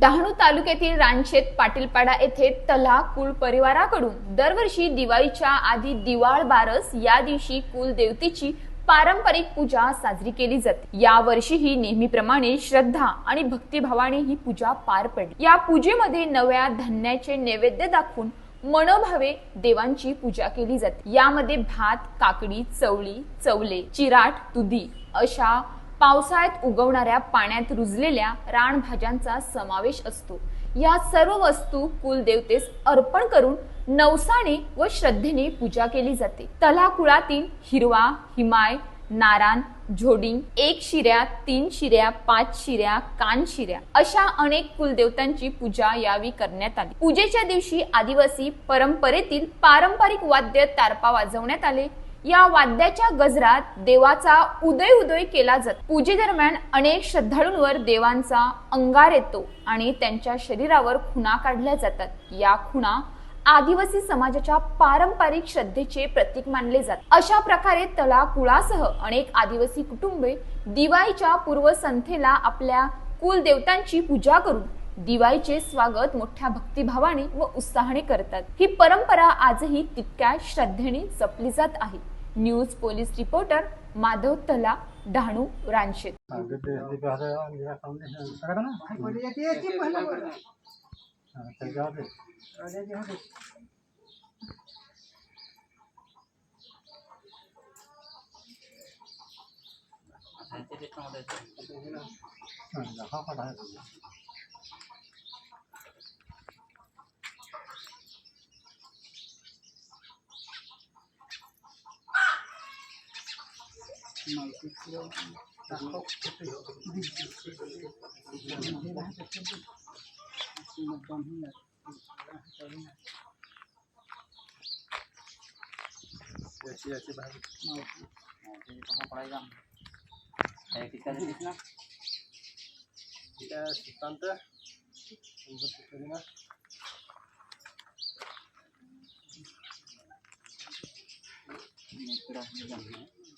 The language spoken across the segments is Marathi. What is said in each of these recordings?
डहाणू तालुक्यातील रानशेत पाटीलपाडा येथे तला कुल परिवाराकडून दरवर्षी दिवाळीच्या आधी दिवाळ बारस या दिवशी कुलदेवतेची पारंपरिक पूजा साजरी केली जाते. या वर्षीही नेहमीप्रमाणे श्रद्धा आणि भक्तिभावाने ही पूजा पार पडली. या पूजेमध्ये नव्या धान्याचे नैवेद्य दाखवून मनोभावे देवांची पूजा केली जाते. यामध्ये भात काकडी चवळी चवले चिराट तुदी अशा पावसाळ्यात उगवणाऱ्या पाण्यात रुजलेल्या रानभाज्यांचा समावेश असतो. या सर्व वस्तू कुलदेवतेस अर्पण करून नवसाने व श्रद्धेने पूजा केली जाते. तला कुळातील हिरवा हिमाय नारान झोडिंग एक शिऱ्या तीन शिऱ्या पाच शिऱ्या कान शिऱ्या अशा अनेक कुलदेवतांची पूजा यावी करण्यात आली. पूजेच्या दिवशी आदिवासी परंपरेतील पारंपरिक वाद्य तारपा वाजवण्यात आले. या वाद्याच्या गजरात देवाचा उदय उदय केला जातो. पूजेदरम्यान अनेक श्रद्धाळूंवर देवांचा अंगार येतो आणि त्यांच्या शरीरावर खुणा काढल्या जातात. या खुणा आदिवासी समाजाच्या पारंपरिक श्रद्धेचे प्रतीक मानले जात अशा प्रकारे तळा कुळासह अनेक आदिवासी कुटुंबे दिवाळीच्या पूर्वसंध्येला आपल्या कुलदेवतांची पूजा करून दिवाळीचे स्वागत मोठ्या भक्तिभावाने व उत्साहाने करतात. ही परंपरा आजही तितक्या श्रद्धेने जपली जात आहे. न्यूज पोलीस रिपोर्टर माधव तला डहाणू Ya, ya, ya,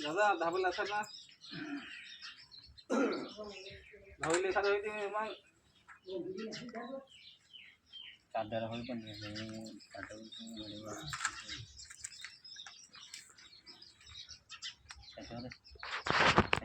दादा धाबला असा ना धावले एखादं होते मग चादर होईल पण